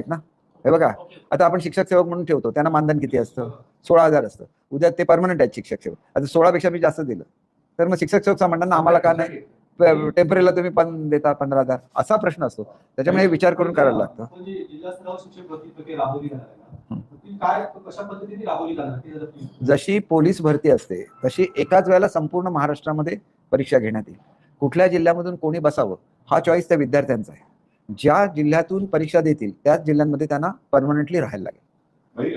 ना? हे बघा आता आपण शिक्षक सेवक म्हणून ठेवतो त्यांना मानधन किती असतं? सोळा हजार असतं. उद्या ते परमनंट आहेत शिक्षक सेवक. आता सोळापेक्षा मी जास्त दिलं. तर मग शिक्षक सेवक म्हणतात आम्हाला का नाही? टेम्पररीला तुम्ही पण देता पंधरा हजार. असा प्रश्न असतो. त्याच्यामुळे विचार करून करायला लागतं. आपण जी जिल्हा स्तरावर शिक्षक भरती प्रक्रिया राबवली जाणार आहे ना, ती काय कशा पद्धतीने राबवली जाणार ते जरा please. जशी पोलीस भरती असते तशी एकाच वेळेला संपूर्ण महाराष्ट्रामध्ये परीक्षा घेण्यात येईल. कुठल्या जिल्ह्यामधून कोणी बसावं हा चॉईस त्या विद्यार्थ्यांचा आहे. ज्या जिल्ह्यातून परीक्षा देतील त्याच जिल्ह्यांमध्ये त्यांना परमनंटली राहायला लागेल. हे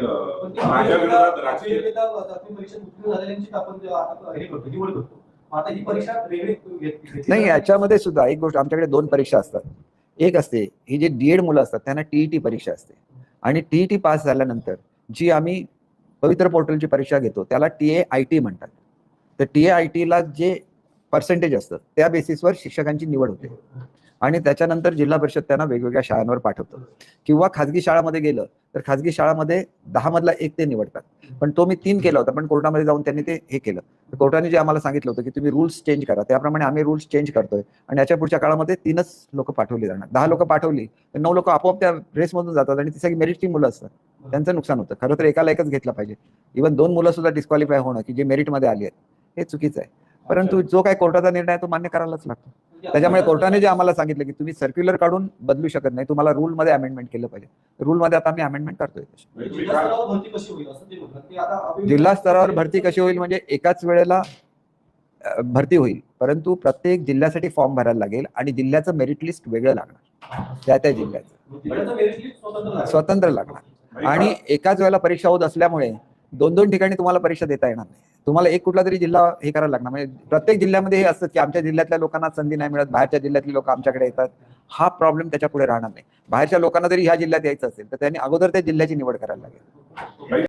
ही नाही. याच्यामध्ये सुद्धा एक गोष्ट आमच्याकडे दोन परीक्षा असतात. एक असते ही जी डीएड मुलं असतात त्यांना टीईटी परीक्षा असते. आणि टीईटी पास झाल्यानंतर जी आम्ही पवित्र पोर्टलची परीक्षा घेतो त्याला टी ए आय टी म्हणतात. तर टी ए आय टीला जे पर्सेंटेज असतं त्या बेसिसवर शिक्षकांची निवड होते. आणि त्याच्यानंतर जिल्हा परिषद त्यांना वेगवेगळ्या शाळांवर पाठवतं. किंवा खाजगी शाळामध्ये गेलं तर खाजगी शाळामध्ये दहा मधला एक ते निवडतात. पण तो मी तीन केला होता पण कोर्टामध्ये जाऊन त्यांनी ते हे केलं. तर कोर्टाने जे आम्हाला सांगितलं होतं की तुम्ही रूल्स चेंज करा त्याप्रमाणे आम्ही रूल्स चेंज करतोय. आणि याच्या पुढच्या काळामध्ये तीनच लोक पाठवली जाणार. दहा लोक पाठवली तर नऊ लोक आपोआप त्या रेसमधून जातात आणि ती सगळी मेरिटची मुलं असतात. त्यांचं नुकसान होतं. खरं तर एकाला एकच घेतलं पाहिजे. इव्हन दोन मुलं सुद्धा डिस्क्वालिफाय होणं की जे मेरिटमध्ये आली आहेत हे चुकीचं आहे. परंतु जो काही कोर्टाचा निर्णय तो मान्य करायलाच लागतो. त्याच्यामुळे कोर्टाने जे आम्हाला सांगितलं की तुम्ही सर्क्युलर काढून बदलू शकत नाही तुम्हाला रूल मध्ये अमेंडमेंट केलं पाहिजे. रूल मध्ये आता आम्ही अमेंडमेंट करतोय. जिल्हा स्तरावर भरती कशी होईल म्हणजे एकाच वेळेला भरती होईल. परंतु प्रत्येक जिल्ह्यासाठी फॉर्म भरायला लागेल आणि जिल्ह्याचं मेरिट लिस्ट वेगळं लागणार. त्या त्या जिल्ह्याचं. स्वतंत्र लागणार. आणि एकाच वेळेला परीक्षा होत असल्यामुळे दोन दोन ठिकाणी तुम्हाला परीक्षा देता येणार नाही. तुम्हाला एक कुठला तरी जिल्हा हे करायला लागणार. म्हणजे प्रत्येक जिल्ह्यामध्ये हे असतं की आमच्या जिल्ह्यातल्या लोकांना संधी नाही मिळत बाहेरच्या जिल्ह्यातली लोक आमच्याकडे येतात. हा प्रॉब्लेम त्याच्या पुढे राहणार नाही. बाहेरच्या लोकांना जरी ह्या जिल्ह्यात यायचं असेल तर त्यांनी अगोदर त्या जिल्ह्याची निवड करायला लागेल.